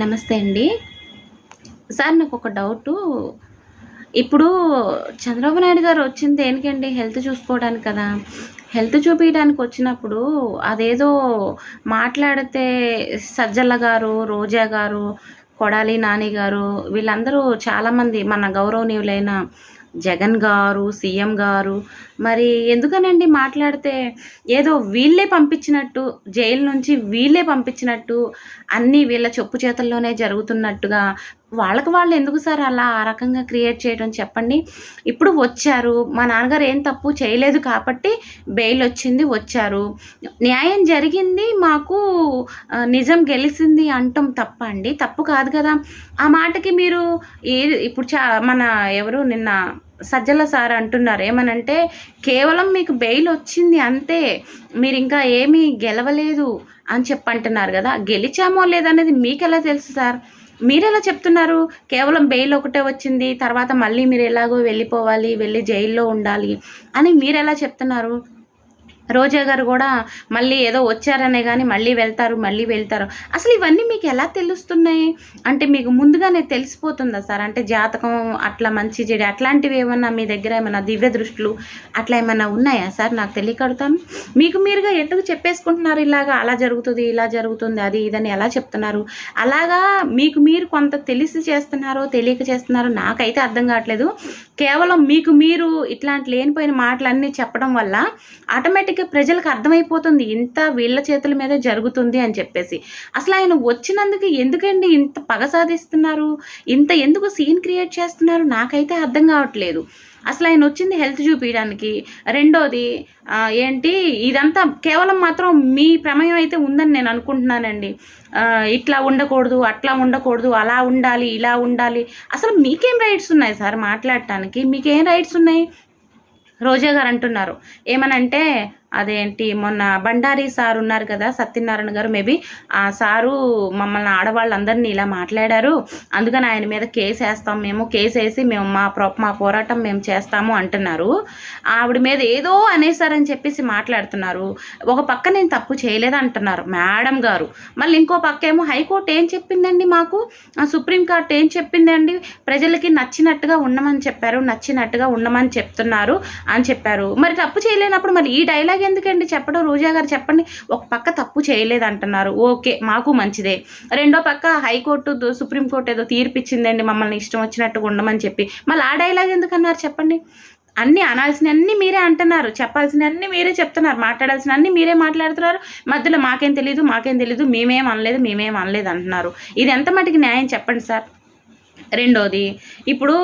నమస్తే అండి. సార్ నాకు ఒక డౌటు. ఇప్పుడు చంద్రబాబు నాయుడు గారు వచ్చింది దేనికండి? హెల్త్ చూసుకోవడానికి కదా. హెల్త్ చూపించడానికి వచ్చినప్పుడు అదేదో మాట్లాడితే సజ్జల గారు రోజా గారు కొడాలి నాని గారు వీళ్ళందరూ చాలామంది మన గౌరవనీయులైన జగన్ గారు సీఎం గారు మరి ఎందుకనండి మాట్లాడితే ఏదో వీళ్ళే పంపించినట్టు జైలు నుంచి వీళ్ళే పంపించినట్టు అన్నీ వీళ్ళ చెప్పు చేతల్లోనే జరుగుతున్నట్టుగా వాళ్ళకి వాళ్ళు ఎందుకు సార్ అలా ఆ రకంగా క్రియేట్ చేయడం చెప్పండి. ఇప్పుడు వచ్చారు. మా నాన్నగారు ఏం తప్పు చేయలేదు కాబట్టి బెయిల్ వచ్చింది వచ్చారు. న్యాయం జరిగింది మాకు నిజం గెలిచింది అంటాం తప్ప అండి. తప్పు కాదు కదా. ఆ మాటకి మీరు ఏ ఇప్పుడు చా మన ఎవరు నిన్న సజ్జల సార్ అంటున్నారు. ఏమనంటే కేవలం మీకు బెయిల్ వచ్చింది అంతే. మీరు ఇంకా ఏమీ గెలవలేదు అని చెప్పంటున్నారు కదా. గెలిచామో లేదనేది మీకు ఎలా తెలుసు సార్? మీరు ఎలా చెప్తున్నారు? కేవలం బెయిల్ ఒకటే వచ్చింది తర్వాత మళ్ళీ మీరు ఎలాగో వెళ్ళిపోవాలి వెళ్ళి జైల్లో ఉండాలి అని మీరు ఎలా చెప్తున్నారు? రోజా గారు కూడా మళ్ళీ ఏదో వచ్చారనే కానీ మళ్ళీ వెళ్తారు మళ్ళీ వెళ్తారు. అసలు ఇవన్నీ మీకు ఎలా తెలుస్తున్నాయి? అంటే మీకు ముందుగానే తెలిసిపోతుందా సార్? అంటే జాతకం అట్లా మంచి చెడు అట్లాంటివి ఏమన్నా మీ దగ్గర ఏమైనా దివ్య దృష్టిలు అట్లా ఏమైనా ఉన్నాయా సార్? నాకు తెలియకడుతాను. మీకు మీరుగా ఎందుకు చెప్పేసుకుంటున్నారు ఇలాగా? అలా జరుగుతుంది ఇలా జరుగుతుంది అది ఇదని ఎలా చెప్తున్నారు? అలాగా మీకు మీరు కొంత తెలిసి చేస్తున్నారో తెలియక చేస్తున్నారో నాకైతే అర్థం కావట్లేదు. కేవలం మీకు మీరు ఇట్లాంటి లేనిపోయిన మాటలన్నీ చెప్పడం వల్ల ఆటోమేటిక్ ఆటోమేటిక్గా ప్రజలకు అర్థమైపోతుంది ఇంత వీళ్ళ చేతుల మీద జరుగుతుంది అని చెప్పేసి. అసలు ఆయన వచ్చినందుకు ఎందుకండి ఇంత పగ సాధిస్తున్నారు? ఇంత ఎందుకు సీన్ క్రియేట్ చేస్తున్నారు? నాకైతే అర్థం కావట్లేదు. అసలు ఆయన వచ్చింది హెల్త్ చూపించడానికి రెండోది ఏంటి ఇదంతా కేవలం మాత్రం మీ ప్రమేయం అయితే ఉందని నేను అనుకుంటున్నానండి. ఇట్లా ఉండకూడదు అట్లా ఉండకూడదు అలా ఉండాలి ఇలా ఉండాలి. అసలు మీకేం రైట్స్ ఉన్నాయి సార్ మాట్లాడటానికి? మీకేం రైట్స్ ఉన్నాయి? రోజా గారు అంటున్నారు. ఏమనంటే అదేంటి మొన్న బండారి సార్ ఉన్నారు కదా సత్యనారాయణ గారు మేబీ ఆ సారు మమ్మల్ని ఆడవాళ్ళందరినీ ఇలా మాట్లాడారు. అందుకని ఆయన మీద కేసు వేస్తాం మేము కేసు వేసి మేము మా ప్రో మా పోరాటం మేము చేస్తాము అంటున్నారు. ఆవిడ మీద ఏదో అనేసారని చెప్పేసి మాట్లాడుతున్నారు. ఒక పక్క నేను తప్పు చేయలేదు అంటున్నారు మేడం గారు. మళ్ళీ ఇంకో పక్క ఏమో హైకోర్టు ఏం చెప్పిందండి మాకు? సుప్రీంకోర్టు ఏం చెప్పిందండి? ప్రజలకి నచ్చినట్టుగా ఉండమని చెప్పారు నచ్చినట్టుగా ఉండమని చెప్తున్నారు అని చెప్పారు. మరి తప్పు చేయలేనప్పుడు మరి ఈ డైలాగ్ ఎందుకండి చెప్పడం రోజా గారు చెప్పండి. ఒక పక్క తప్పు చేయలేదు అంటున్నారు ఓకే మాకు మంచిదే. రెండో పక్క హైకోర్టు సుప్రీంకోర్టు ఏదో తీర్పిచ్చిందండి. మమ్మల్ని ఇష్టం వచ్చినట్టుగా ఉండమని చెప్పి. మళ్ళీ ఆ డైలాగ్ ఎందుకన్నారు చెప్పండి? అన్నీ అనాల్సినవన్నీ మీరే అంటున్నారు. చెప్పాల్సినవన్నీ మీరే చెప్తున్నారు. మాట్లాడాల్సిన అన్ని మీరే మాట్లాడుతున్నారు. మధ్యలో మాకేం తెలియదు మాకేం తెలియదు మేమేం అనలేదు మేమేం అనలేదు అంటున్నారు. ఇది ఎంత మటుకు న్యాయం చెప్పండి సార్? రెండోది. ఇప్పుడు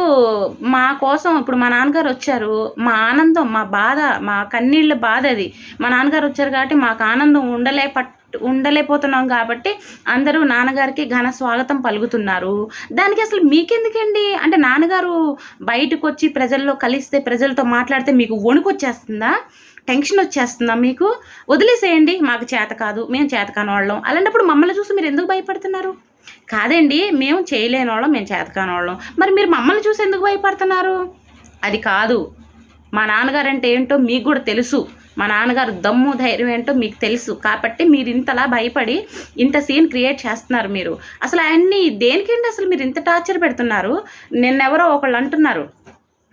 మా కోసం ఇప్పుడు మా నాన్నగారు వచ్చారు. మా ఆనందం మా బాధ మా కన్నీళ్ళ బాధ అది. మా నాన్నగారు వచ్చారు కాబట్టి మాకు ఆనందం ఉండలే పట్ ఉండలేకపోతున్నాం కాబట్టి అందరూ నాన్నగారికి ఘన స్వాగతం పలుకుతున్నారు. దానికి అసలు మీకెందుకండి? అంటే నాన్నగారు బయటకు వచ్చి ప్రజల్లో కలిస్తే ప్రజలతో మాట్లాడితే మీకు వణుకు వచ్చేస్తుందా టెన్షన్ వచ్చేస్తుందా మీకు? వదిలేసేయండి మాకు చేత కాదు మేము చేతకాని వాళ్ళం. అలాంటప్పుడు మమ్మల్ని చూసి మీరు ఎందుకు భయపడుతున్నారు? కాదండి మేము చేయలేని వాళ్ళం మేము చేతకాని వాళ్ళం మరి మీరు మమ్మల్ని చూసి ఎందుకు భయపడుతున్నారు? అది కాదు. మా నాన్నగారు అంటే ఏంటో మీకు కూడా తెలుసు. మా నాన్నగారు దమ్ము ధైర్యం ఏంటో మీకు తెలుసు. కాబట్టి మీరు ఇంతలా భయపడి ఇంత సీన్ క్రియేట్ చేస్తున్నారు మీరు. అసలు అన్నీ దేనికండి అసలు మీరు ఇంత టార్చర్ పెడుతున్నారు? నిన్నెవరో ఒకళ్ళు అంటున్నారు.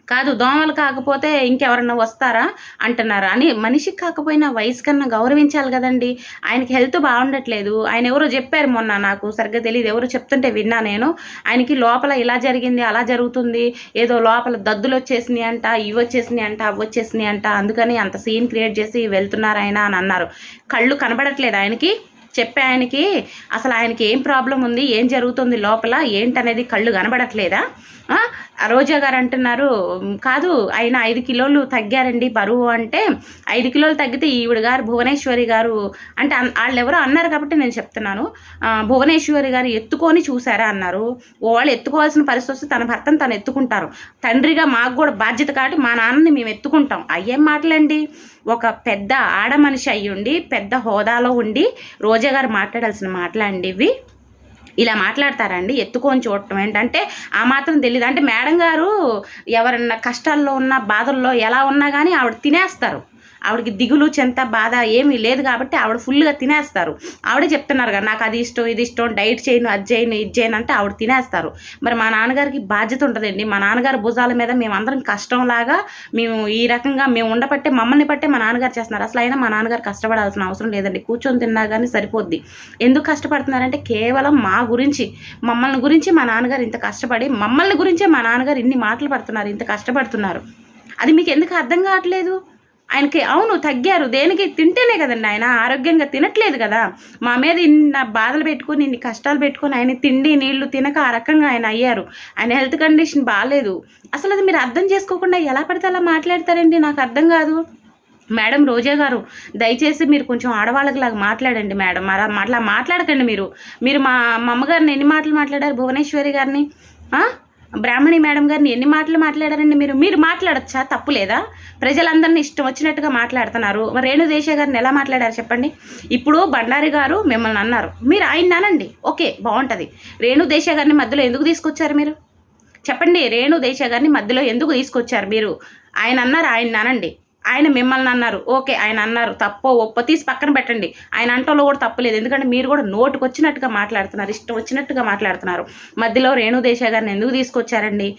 కాదు దోమలు కాకపోతే ఇంకెవరన్నా వస్తారా అంటున్నారు. అని మనిషికి కాకపోయినా వయసు కన్నా గౌరవించాలి కదండి. ఆయనకి హెల్త్ బాగుండట్లేదు. ఆయన ఎవరో చెప్పారు మొన్న నాకు సరిగ్గా తెలియదు ఎవరో చెప్తుంటే విన్నా నేను. ఆయనకి లోపల ఇలా జరిగింది అలా జరుగుతుంది. ఏదో లోపల దద్దులు వచ్చేసినాయి అంట ఇవి వచ్చేసినాయి అంట అవి వచ్చేసినాయి అంట. అందుకని అంత సీన్ క్రియేట్ చేసి వెళ్తున్నారు ఆయన అని అన్నారు. కళ్ళు కనబడట్లేదు ఆయనకి. చెప్పే ఆయనకి అసలు ఆయనకి ఏం ప్రాబ్లం ఉంది ఏం జరుగుతుంది లోపల ఏంటనేది కళ్ళు కనబడట్లేదా? రోజా గారు అంటున్నారు కాదు ఆయన ఐదు కిలోలు తగ్గారండి బరువు అంటే ఐదు కిలోలు తగ్గితే ఈవిడ గారు భువనేశ్వరి గారు అంటే వాళ్ళు ఎవరో అన్నారు కాబట్టి నేను చెప్తున్నాను. భువనేశ్వరి గారు ఎత్తుకొని చూసారా అన్నారు. వాళ్ళు ఎత్తుకోవాల్సిన పరిస్థితి వస్తే తన భర్తను తను ఎత్తుకుంటారు. తండ్రిగా మాకు కూడా బాధ్యత కాబట్టి మా నాన్నని మేము ఎత్తుకుంటాం. అయ్యేం మాటలండి? ఒక పెద్ద ఆడ మనిషి అయ్యుండి పెద్ద హోదాలో ఉండి రోజా గారు మాట్లాడాల్సిన మాటలండి ఇవి. ఇలా మాట్లాడతారండి ఎత్తుకొని చూడటం ఏంటంటే ఆ మాత్రం తెలియదు అంటే మేడం గారు ఎవరన్నా కష్టాల్లో ఉన్న బాధల్లో ఎలా ఉన్నా కానీ ఆవిడ తినేస్తారు. ఆవిడకి దిగులు చెంత బాధ ఏమీ లేదు కాబట్టి ఆవిడ ఫుల్గా తినేస్తారు. ఆవిడే చెప్తున్నారు కదా నాకు అది ఇష్టం ఇది ఇష్టం డైట్ చేయను అది చేయను ఇది చేయను అంటే ఆవిడ తినేస్తారు. మరి మా నాన్నగారికి బాధ్యత ఉంటుందండి. మా నాన్నగారి భుజాల మీద మేమందరం కష్టంలాగా మేము ఈ రకంగా మేము ఉండబట్టే మమ్మల్ని బట్టే మా నాన్నగారు చేస్తున్నారు. అసలు అయినా మా నాన్నగారు కష్టపడాల్సిన అవసరం లేదండి. కూర్చొని తిన్నా కానీ సరిపోద్ది. ఎందుకు కష్టపడుతున్నారంటే కేవలం మా గురించి మమ్మల్ని గురించి మా నాన్నగారు ఇంత కష్టపడి మమ్మల్ని గురించే మా నాన్నగారు ఇన్ని మాటలు పడుతున్నారు ఇంత కష్టపడుతున్నారు. అది మీకు ఎందుకు అర్థం కావట్లేదు? ఆయనకి అవును తగ్గారు. దేనికి? తింటేనే కదండి ఆయన. ఆరోగ్యంగా తినట్లేదు కదా. మా మీద ఇన్న బాధలు పెట్టుకొని ఇన్ని కష్టాలు పెట్టుకొని ఆయన తిండి నీళ్ళు తినక ఆ రకంగా ఆయన అయ్యారు. ఆయన హెల్త్ కండిషన్ బాగాలేదు అసలు అది మీరు అర్థం చేసుకోకుండా ఎలా పడితే అలా మాట్లాడతారండి? నాకు అర్థం కాదు. మేడం రోజా గారు దయచేసి మీరు కొంచెం ఆడవాళ్ళకిలాగా మాట్లాడండి మేడం. అలా మాట్లా మాట్లాడకండి మీరు. మీరు మా మా అమ్మగారిని ఎన్ని మాటలు మాట్లాడారు? భువనేశ్వరి గారిని? బ్రాహ్మణి మేడం గారిని ఎన్ని మాటలు మాట్లాడారండి మీరు? మీరు మాట్లాడచ్చా? తప్పు లేదా? ప్రజలందరినీ ఇష్టం వచ్చినట్టుగా మాట్లాడుతున్నారు. మరి రేణు దేశ గారిని ఎలా మాట్లాడారు చెప్పండి? ఇప్పుడు బండారి గారు మిమ్మల్ని అన్నారు. మీరు ఆయన అనండి. ఓకే బాగుంటుంది. రేణు దేశ గారిని మధ్యలో ఎందుకు తీసుకొచ్చారు మీరు? చెప్పండి రేణు దేశ గారిని మధ్యలో ఎందుకు తీసుకొచ్చారు మీరు? ఆయన అన్నారు ఆయన అనండి. ఆయన మిమ్మల్ని అన్నారు. ఓకే ఆయన అన్నారు. తప్పో ఒప్పో తీసి పక్కన పెట్టండి. ఆయన అంటలో కూడా తప్పలేదు. ఎందుకంటే మీరు కూడా నోటుకు వచ్చినట్టుగా మాట్లాడుతున్నారు. ఇష్టం వచ్చినట్టుగా మాట్లాడుతున్నారు. మధ్యలో రేణుదేశ గారిని ఎందుకు తీసుకొచ్చారండి?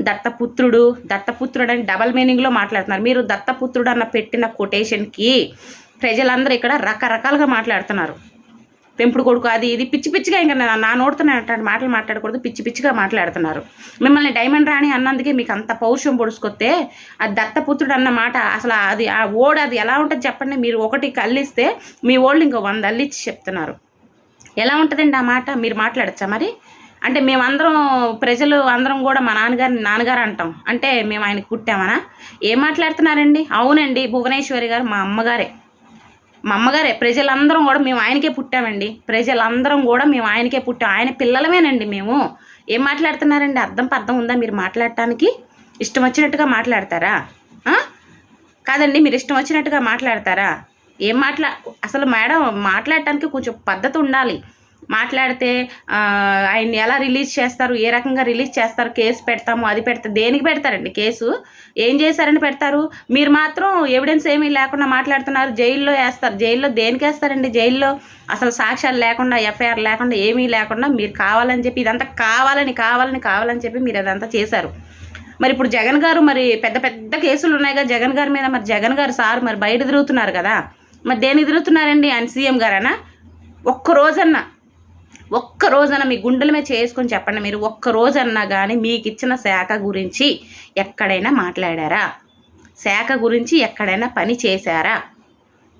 దత్తపుత్రుడు. దత్తపుత్రుడు అని డబల్ మీనింగ్లో మాట్లాడుతున్నారు. మీరు దత్తపుత్రుడు అన్న పెట్టిన కొటేషన్కి ప్రజలందరూ ఇక్కడ రకరకాలుగా మాట్లాడుతున్నారు. పెంపుడు కొడుకు అది ఇది పిచ్చి పిచ్చిగా ఇంకా నా- నా నోడుతున్న మాటలు మాట్లాడకూడదు పిచ్చి పిచ్చిగా మాట్లాడుతున్నారు. మిమ్మల్ని డైమండ్ రాణి అన్నందుకే మీకు అంత పౌరుషం పొడుచుకొస్తే ఆ దత్తపుత్రుడు అన్న మాట అసలు అది ఆ ఓడ అది ఎలా ఉంటుంది చెప్పండి? మీరు ఒకటి కల్లిస్తే మీ ఓళ్ళు ఇంకో వంద అల్లిచ్చి చెప్తున్నారు. ఎలా ఉంటుందండి ఆ మాట? మీరు మాట్లాడచ్చా మరి? అంటే మేమందరం ప్రజలు అందరం కూడా మా నాన్నగారిని నాన్నగారు అంటాం. అంటే మేము ఆయనకు పుట్టామనా? ఏం మాట్లాడుతున్నారండి? అవునండి భువనేశ్వరి గారు మా అమ్మగారే. మా అమ్మగారే ప్రజలందరం కూడా మేము ఆయనకే పుట్టామండి. ప్రజలందరం కూడా మేము ఆయనకే పుట్టాం. ఆయన పిల్లలమేనండి మేము. ఏం మాట్లాడుతున్నారండి? అర్థం పర్థం ఉందా మీరు మాట్లాడటానికి? ఇష్టం వచ్చినట్టుగా మాట్లాడతారా? కాదండి మీరు ఇష్టం వచ్చినట్టుగా మాట్లాడతారా? ఏం మాట్లా అసలు మేడం మాట్లాడటానికి కొంచెం పద్ధతి ఉండాలి. మాట్లాడితే ఆయన్ని ఎలా రిలీజ్ చేస్తారు ఏ రకంగా రిలీజ్ చేస్తారు కేసు పెడతాము అది పెడతా దేనికి పెడతారండి కేసు? ఏం చేశారని పెడతారు? మీరు మాత్రం ఎవిడెన్స్ ఏమీ లేకుండా మాట్లాడుతున్నారు జైల్లో వేస్తారు. జైల్లో దేనికి వేస్తారండి జైల్లో? అసలు సాక్ష్యాలు లేకుండా ఎఫ్ఐఆర్ లేకుండా ఏమీ లేకుండా మీరు కావాలని చెప్పి ఇదంతా కావాలని కావాలని కావాలని చెప్పి మీరు అదంతా చేశారు. మరి ఇప్పుడు జగన్ గారు మరి పెద్ద పెద్ద కేసులు ఉన్నాయి కదా జగన్ గారి మీద. మరి జగన్ గారు సార్ మరి బయట తిరుగుతున్నారు కదా. మరి దేని తిరుగుతున్నారండి ఆయన సీఎం గారనా? ఒక్క రోజన్నా. ఒక్క రోజన మీ గుండెల మీద చేసుకొని చెప్పండి. మీరు ఒక్క రోజన్నా కానీ మీకు ఇచ్చిన శాఖ గురించి ఎక్కడైనా మాట్లాడారా? శాఖ గురించి ఎక్కడైనా పని చేశారా?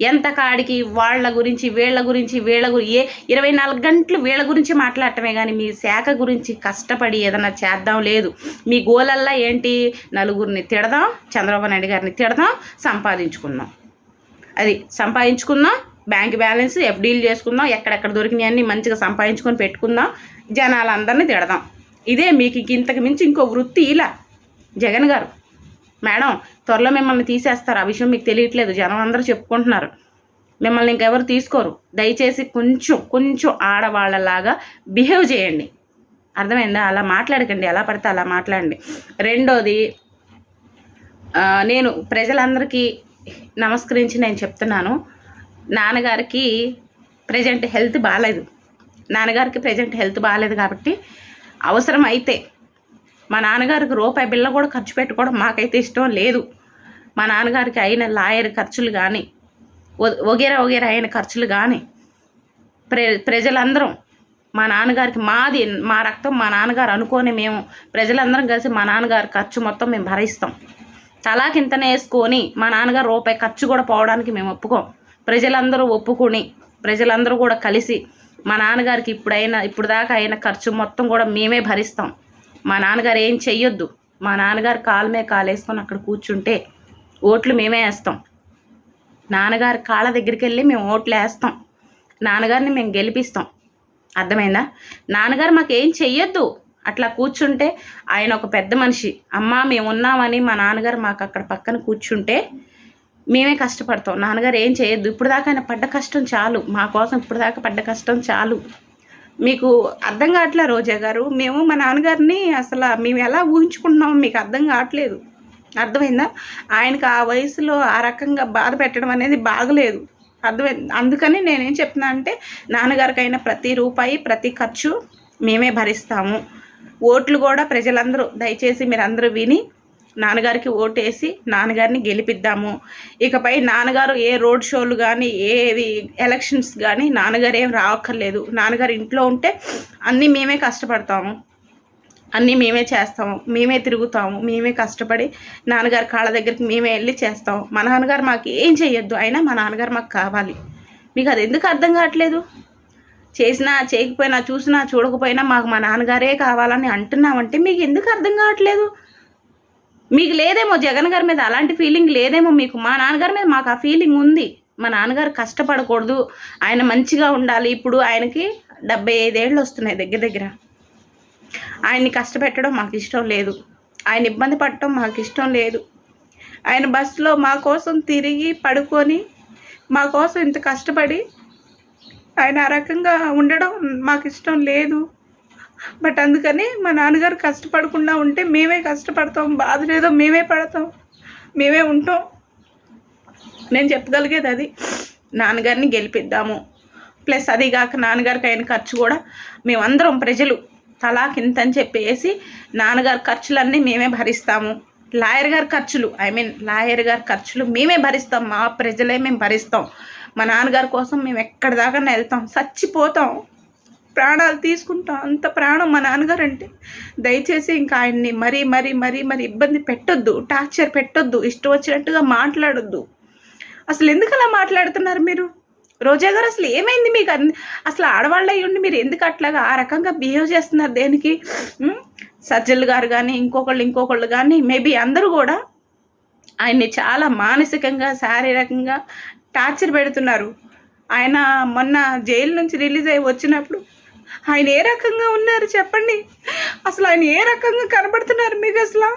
ఎంత కాడికి వాళ్ళ గురించి వీళ్ళ గురించి వీళ్ళ గురి ఏ ఇరవై నాలుగు గంటలు వీళ్ళ గురించి మాట్లాడటమే కానీ మీ శాఖ గురించి కష్టపడి ఏదైనా చేద్దాం లేదు. మీ గోలల్లా ఏంటి? నలుగురిని తిడదాం చంద్రబాబు నాయుడు గారిని తిడదాం సంపాదించుకుందాం. అది సంపాదించుకుందాం బ్యాంక్ బ్యాలెన్స్ ఎఫ్డీలు చేసుకుందాం ఎక్కడెక్కడ దొరికినాయి మంచిగా సంపాదించుకొని పెట్టుకుందాం జనాలందరినీ తిడదాం. ఇదే మీకు ఇంక ఇంతకు మించి ఇంకో వృత్తి ఇలా. జగన్ గారు మేడం త్వరలో మిమ్మల్ని తీసేస్తారు. ఆ విషయం మీకు తెలియట్లేదు. జనం అందరూ చెప్పుకుంటున్నారు. మిమ్మల్ని ఇంకెవరు తీసుకోరు. దయచేసి కొంచెం కొంచెం ఆడవాళ్ళలాగా బిహేవ్ చేయండి. అర్థమైందా? అలా మాట్లాడకండి. ఎలా పడితే అలా మాట్లాడండి. రెండోది నేను ప్రజలందరికీ నమస్కరించి నేను చెప్తున్నాను. నాన్నగారికి ప్రజెంట్ హెల్త్ బాగాలేదు నాన్నగారికి ప్రజెంట్ హెల్త్ బాగాలేదు కాబట్టి అవసరం అయితే మా నాన్నగారికి రూపాయి బిళ్ళ కూడా ఖర్చు పెట్టుకోవడం మాకైతే ఇష్టం లేదు. మా నాన్నగారికి అయిన లాయర్ ఖర్చులు కానీ వగేరా వగేరా అయిన ఖర్చులు కానీ ప్ర ప్రజలందరం మా నాన్నగారికి మాది మా రక్తం మా నాన్నగారు అనుకొని మేము ప్రజలందరం కలిసి మా నాన్నగారి ఖర్చు మొత్తం మేము భరిస్తాం. తలాకింతనే వేసుకొని మా నాన్నగారు రూపాయి ఖర్చు కూడా పోవడానికి మేము ఒప్పుకోం. ప్రజలందరూ ఒప్పుకొని ప్రజలందరూ కూడా కలిసి మా నాన్నగారికి ఇప్పుడైనా ఇప్పుడు దాకా అయిన ఖర్చు మొత్తం కూడా మేమే భరిస్తాం. మా నాన్నగారు ఏం చెయ్యొద్దు. మా నాన్నగారు కాలమే మీద కాలు వేసుకొని అక్కడ కూర్చుంటే ఓట్లు మేమే వేస్తాం. నాన్నగారు కాళ్ళ దగ్గరికి వెళ్ళి మేము ఓట్లు వేస్తాం. నాన్నగారిని మేము గెలిపిస్తాం. అర్థమైందా? నాన్నగారు మాకు ఏం చెయ్యొద్దు. అట్లా కూర్చుంటే ఆయన ఒక పెద్ద మనిషి. అమ్మ మేము ఉన్నామని మా నాన్నగారు మాకు అక్కడ పక్కన కూర్చుంటే మేమే కష్టపడతాం. నాన్నగారు ఏం చేయొద్దు. ఇప్పుడు దాకా ఆయన పడ్డ కష్టం చాలు. మా కోసం ఇప్పుడు దాకా పడ్డ కష్టం చాలు. మీకు అర్థం కావట్లే రోజా గారు? మేము మా నాన్నగారిని అసలు మేము ఎలా ఊహించుకుంటున్నామో మీకు అర్థం కావట్లేదు. అర్థమైందా? ఆయనకు ఆ వయసులో ఆ రకంగా బాధ పెట్టడం అనేది బాగలేదు. అర్థమైంది? అందుకని నేనేం చెప్తున్నా అంటే నాన్నగారికైనా ప్రతి రూపాయి ప్రతి ఖర్చు మేమే భరిస్తాము. ఓట్లు కూడా ప్రజలందరూ దయచేసి మీరు అందరూ విని నాన్నగారికి ఓటేసి నాన్నగారిని గెలిపిద్దాము. ఇకపై నాన్నగారు ఏ రోడ్ షోలు కానీ ఏవి ఎలక్షన్స్ కానీ నాన్నగారు ఏం రావక్కర్లేదు. నాన్నగారు ఇంట్లో ఉంటే అన్నీ మేమే కష్టపడతాము. అన్నీ మేమే చేస్తాము. మేమే తిరుగుతాము. మేమే కష్టపడి నాన్నగారి కాళ్ళ దగ్గరికి మేమే వెళ్ళి చేస్తాము. మా నాన్నగారు మాకు ఏం చేయొద్దు అయినా మా నాన్నగారు మాకు కావాలి. మీకు అది ఎందుకు అర్థం కావట్లేదు? చేసినా చేయకపోయినా చూసినా చూడకపోయినా మాకు మా నాన్నగారే కావాలని అంటున్నామంటే మీకు ఎందుకు అర్థం కావట్లేదు? మీకు లేదేమో జగన్ గారి మీద అలాంటి ఫీలింగ్ లేదేమో మీకు. మా నాన్నగారి మీద మాకు ఆ ఫీలింగ్ ఉంది. మా నాన్నగారు కష్టపడకూడదు. ఆయన మంచిగా ఉండాలి. ఇప్పుడు ఆయనకి డెబ్బై ఐదేళ్ళు వస్తున్నాయి దగ్గర దగ్గర. ఆయన్ని కష్టపెట్టడం మాకు ఇష్టం లేదు. ఆయన ఇబ్బంది పడటం మాకు ఇష్టం లేదు. ఆయన బస్సులో మా కోసం తిరిగి పడుకొని మా కోసం ఇంత కష్టపడి ఆయన ఆ రకంగా ఉండడం మాకు ఇష్టం లేదు. బట్ అందుకని మా నాన్నగారు కష్టపడకుండా ఉంటే మేమే కష్టపడతాం బాధ లేదో మేమే పడతాం మేమే ఉంటాం. నేను చెప్పగలిగేది అది. నాన్నగారిని గెలిపిద్దాము. ప్లస్ అది కాక నాన్నగారికి అయిన ఖర్చు కూడా మేమందరం ప్రజలు తలా కింత అని చెప్పేసి నాన్నగారి ఖర్చులన్నీ మేమే భరిస్తాము. లాయర్ గారి ఖర్చులు ఐ మీన్ లాయర్ గారి ఖర్చులు మేమే భరిస్తాం. మా ప్రజలే మేము భరిస్తాం. మా నాన్నగారి కోసం మేము ఎక్కడి దాకా వెళ్తాం. చచ్చిపోతాం. ప్రాణాలు తీసుకుంటాం అంత ప్రాణం మా నాన్నగారు అంటే దయచేసి ఇంకా ఆయన్ని మరీ మరీ మరీ మరి ఇబ్బంది పెట్టొద్దు టార్చర్ పెట్టొద్దు ఇష్టం వచ్చినట్టుగా మాట్లాడొద్దు. అసలు ఎందుకు అలా మాట్లాడుతున్నారు మీరు? రోజా గారు అసలు ఏమైంది మీకు? అసలు ఆడవాళ్ళు ఉండి మీరు ఎందుకు అట్లాగా ఆ రకంగా బిహేవ్ చేస్తున్నారు దేనికి? సజ్జలు గారు కానీ ఇంకొకళ్ళు ఇంకొకళ్ళు కానీ మేబీ అందరూ కూడా ఆయన్ని చాలా మానసికంగా శారీరకంగా టార్చర్ పెడుతున్నారు. ఆయన మొన్న జైలు నుంచి రిలీజ్ అయ్యి వచ్చినప్పుడు ఆయన ఏ రకంగా ఉన్నారు చెప్పండి? అసలు ఆయన ఏ రకంగా కనబడుతున్నారు మీకు అసలు?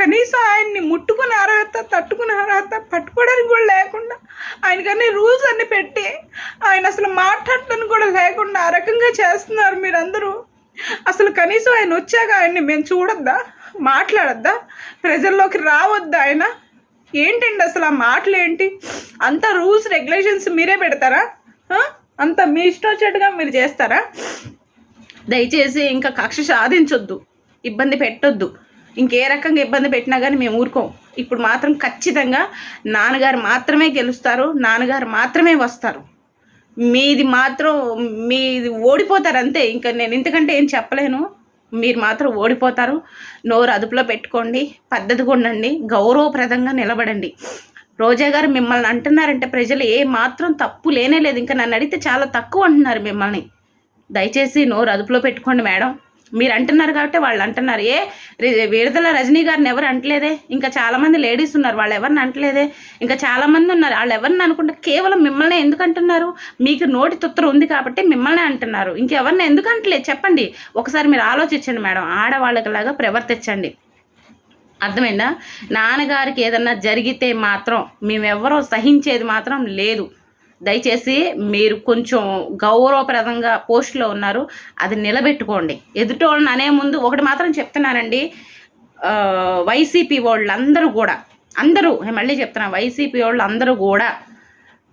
కనీసం ఆయన్ని ముట్టుకున్న అర్హత తట్టుకున్న అర్హత పట్టుకోవడానికి కూడా లేకుండా ఆయనకన్నీ రూల్స్ అన్ని పెట్టి ఆయన అసలు మాట్లాడటానికి కూడా లేకుండా ఆ రకంగా చేస్తున్నారు మీరందరూ. అసలు కనీసం ఆయన వచ్చాక ఆయన్ని మేము చూడొద్దా? మాట్లాడొద్దా? ప్రజల్లోకి రావద్దా ఆయన? ఏంటండి అసలు ఆ మాటలు ఏంటి అంత రూల్స్ రెగ్యులేషన్స్ మీరే పెడతారా? అంత మీ ఇష్టం వచ్చేట్టుగా మీరు చేస్తారా? దయచేసి ఇంకా కక్ష సాధించొద్దు. ఇబ్బంది పెట్టొద్దు. ఇంకే రకంగా ఇబ్బంది పెట్టినా కానీ మేము ఊరుకోం. ఇప్పుడు మాత్రం ఖచ్చితంగా నాన్నగారు మాత్రమే గెలుస్తారు నాన్నగారు మాత్రమే వస్తారు. మీది మాత్రం మీది ఓడిపోతారు అంతే. ఇంకా నేను ఇంతకంటే ఏం చెప్పలేను. మీరు మాత్రం ఓడిపోతారు. నోరు అదుపులో పెట్టుకోండి పద్ధతిగా ఉండండి గౌరవప్రదంగా నిలబడండి. రోజా గారు మిమ్మల్ని అంటున్నారంటే ప్రజలు ఏ మాత్రం తప్పు లేనే లేదు. ఇంకా నన్ను అడిగితే చాలా తక్కువ అంటున్నారు మిమ్మల్ని. దయచేసి నోరు అదుపులో పెట్టుకోండి మేడం. మీరు అంటున్నారు కాబట్టి వాళ్ళు అంటున్నారు. ఏ విడుదల రజనీ గారిని ఎవరు అంటలేదే? ఇంకా చాలామంది లేడీస్ ఉన్నారు వాళ్ళు ఎవరిని అంటలేదే? ఇంకా చాలామంది ఉన్నారు వాళ్ళు ఎవరిని అనుకుంటే కేవలం మిమ్మల్ని ఎందుకు అంటున్నారు? మీకు నోటి తుత్తర ఉంది కాబట్టి మిమ్మల్ని అంటున్నారు. ఇంకెవరిని ఎందుకు అంటలేదు? చెప్పండి. ఒకసారి మీరు ఆలోచించండి మేడం. ఆడవాళ్ళకిలాగా ప్రవర్తించండి. అర్థమైందా? నాన్నగారికి ఏదన్నా జరిగితే మాత్రం మేమెవరో సహించేది మాత్రం లేదు. దయచేసి మీరు కొంచెం గౌరవప్రదంగా పోస్ట్లో ఉన్నారు. అది నిలబెట్టుకోండి. ఎదుటోళ్ళని అనే ముందు ఒకటి మాత్రం చెప్తున్నానండి. వైసీపీ వాళ్ళందరూ కూడా అందరూ మళ్ళీ చెప్తున్నా వైసీపీ వాళ్ళు అందరూ కూడా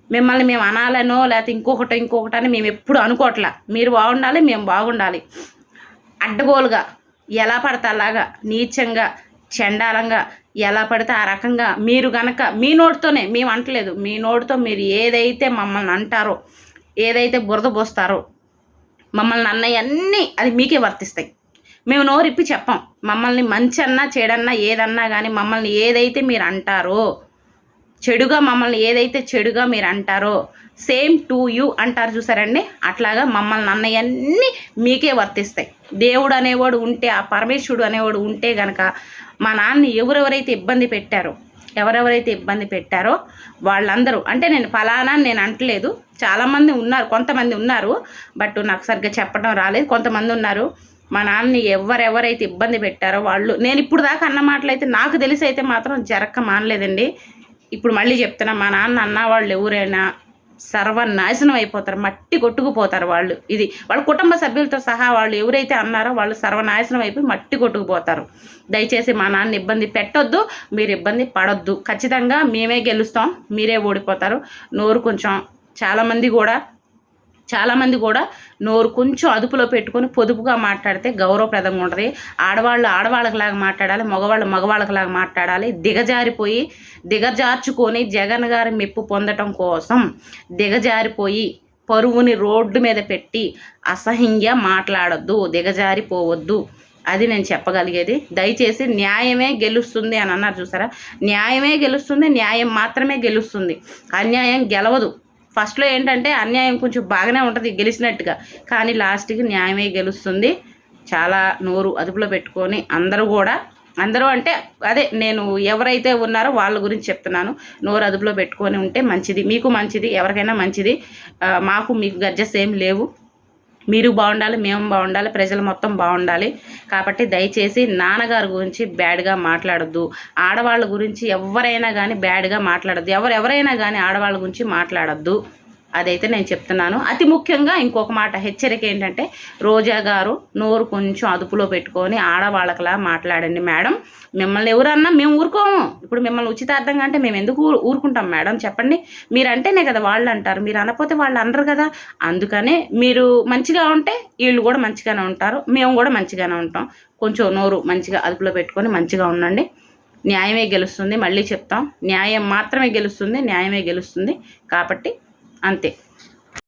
మిమ్మల్ని మేము అనాలనో లేకపోతే ఇంకొకటి ఇంకొకటి అని మేము ఎప్పుడు అనుకోవట్లా. మీరు బాగుండాలి మేము బాగుండాలి. అడ్డగోలుగా ఎలా పడతా అలాగా నీచంగా చండాలంగా ఎలా పడితే ఆ రకంగా మీరు గనక మీ నోటితోనే మేము అంటలేదు మీ నోటితో మీరు ఏదైతే మమ్మల్ని అంటారో ఏదైతే బురద పోస్తారో మమ్మల్ని అన్నయ్యన్నీ అది మీకే వర్తిస్తాయి. మేము నోరిప్పి చెప్పాం మమ్మల్ని మంచి అన్నా చెడన్నా ఏదన్నా కానీ మమ్మల్ని ఏదైతే మీరు అంటారో చెడుగా మమ్మల్ని ఏదైతే చెడుగా మీరు అంటారో సేమ్ టు యూ అంటారు చూసారండి? అట్లాగా మమ్మల్ని అన్నయ్యన్నీ మీకే వర్తిస్తాయి. దేవుడు అనేవాడు ఉంటే ఆ పరమేశ్వరుడు అనేవాడు ఉంటే గనక మా నాన్నని ఎవరెవరైతే ఇబ్బంది పెట్టారో ఎవరెవరైతే ఇబ్బంది పెట్టారో వాళ్ళందరూ అంటే నేను ఫలానా నేను అంటలేదు చాలామంది ఉన్నారు కొంతమంది ఉన్నారు బట్ నాకు సరిగ్గా చెప్పడం రాలేదు. కొంతమంది ఉన్నారు మా నాన్నని ఎవరెవరైతే ఇబ్బంది పెట్టారో వాళ్ళు నేను ఇప్పుడు దాకా అన్న మాటలైతే నాకు తెలిసి అయితే మాత్రం జరక్క మానలేదండి. ఇప్పుడు మళ్ళీ చెప్తున్నా మా నాన్న అన్న వాళ్ళు ఎవరైనా సర్వనాశనం అయిపోతారు మట్టి కొట్టుకుపోతారు వాళ్ళు. ఇది వాళ్ళ కుటుంబ సభ్యులతో సహా వాళ్ళు ఎవరైతే అన్నారో వాళ్ళు సర్వనాశనం అయిపోయి మట్టి కొట్టుకుపోతారు. దయచేసి మా నాన్న ఇబ్బంది పెట్టొద్దు మీరు ఇబ్బంది పడొద్దు. ఖచ్చితంగా మేమే గెలుస్తాం మీరే ఓడిపోతారు. నోరు కొంచెం చాలామంది కూడా చాలామంది కూడా నోరు కొంచెం అదుపులో పెట్టుకొని పొదుపుగా మాట్లాడితే గౌరవప్రదంగా ఉంటుంది. ఆడవాళ్ళు ఆడవాళ్ళకిలాగా మాట్లాడాలి మగవాళ్ళు మగవాళ్ళకిలాగా మాట్లాడాలి. దిగజారిపోయి దిగజార్చుకొని జగన్ గారి మెప్పు పొందటం కోసం దిగజారిపోయి పరువుని రోడ్డు మీద పెట్టి అసహ్యంగా మాట్లాడొద్దు దిగజారిపోవద్దు. అది నేను చెప్పగలిగేది. దయచేసి న్యాయమే గెలుస్తుంది అని అన్నారు చూసారా? న్యాయమే గెలుస్తుంది న్యాయం మాత్రమే గెలుస్తుంది. అన్యాయం గెలవదు. ఫస్ట్లో ఏంటంటే అన్యాయం కొంచెం బాగానే ఉంటుంది గెలిచినట్టుగా. కానీ లాస్ట్కి న్యాయమే గెలుస్తుంది. చాలా నోరు అదుపులో పెట్టుకొని అందరూ కూడా అందరూ అంటే అదే నేను ఎవరైతే ఉన్నారో వాళ్ళ గురించి చెప్తున్నాను. నోరు అదుపులో పెట్టుకొని ఉంటే మంచిది. మీకు మంచిది ఎవరికైనా మంచిది. మాకు మీకు గర్జెస్ ఏం లేవు. మీరు బాగుండాలి మేము బాగుండాలి ప్రజలు మొత్తం బాగుండాలి. కాబట్టి దయచేసి నాన్నగారి గురించి బ్యాడ్గా మాట్లాడద్దు. ఆడవాళ్ళ గురించి ఎవరైనా కానీ బ్యాడ్గా మాట్లాడద్దు. ఎవరు ఎవరైనా కానీ ఆడవాళ్ళ గురించి మాట్లాడొద్దు. అదైతే నేను చెప్తున్నాను. అతి ముఖ్యంగా ఇంకొక మాట హెచ్చరిక ఏంటంటే రోజా గారు నోరు కొంచెం అదుపులో పెట్టుకొని ఆడవాళ్ళకలా మాట్లాడండి మేడం. మిమ్మల్ని ఎవరన్నా మేము ఊరుకోము. ఇప్పుడు మిమ్మల్ని ఉచితార్థంగా అంటే మేము ఎందుకు ఊరుకుంటాం మేడం? చెప్పండి. మీరు అంటేనే కదా వాళ్ళు అంటారు. మీరు అనపోతే వాళ్ళు అనరు కదా. అందుకనే మీరు మంచిగా ఉంటే వీళ్ళు కూడా మంచిగానే ఉంటారు. మేము కూడా మంచిగానే ఉంటాం. కొంచెం నోరు మంచిగా అదుపులో పెట్టుకొని మంచిగా ఉండండి. న్యాయమే గెలుస్తుంది. మళ్ళీ చెప్తాం. న్యాయం మాత్రమే గెలుస్తుంది. న్యాయమే గెలుస్తుంది. కాబట్టి అంతే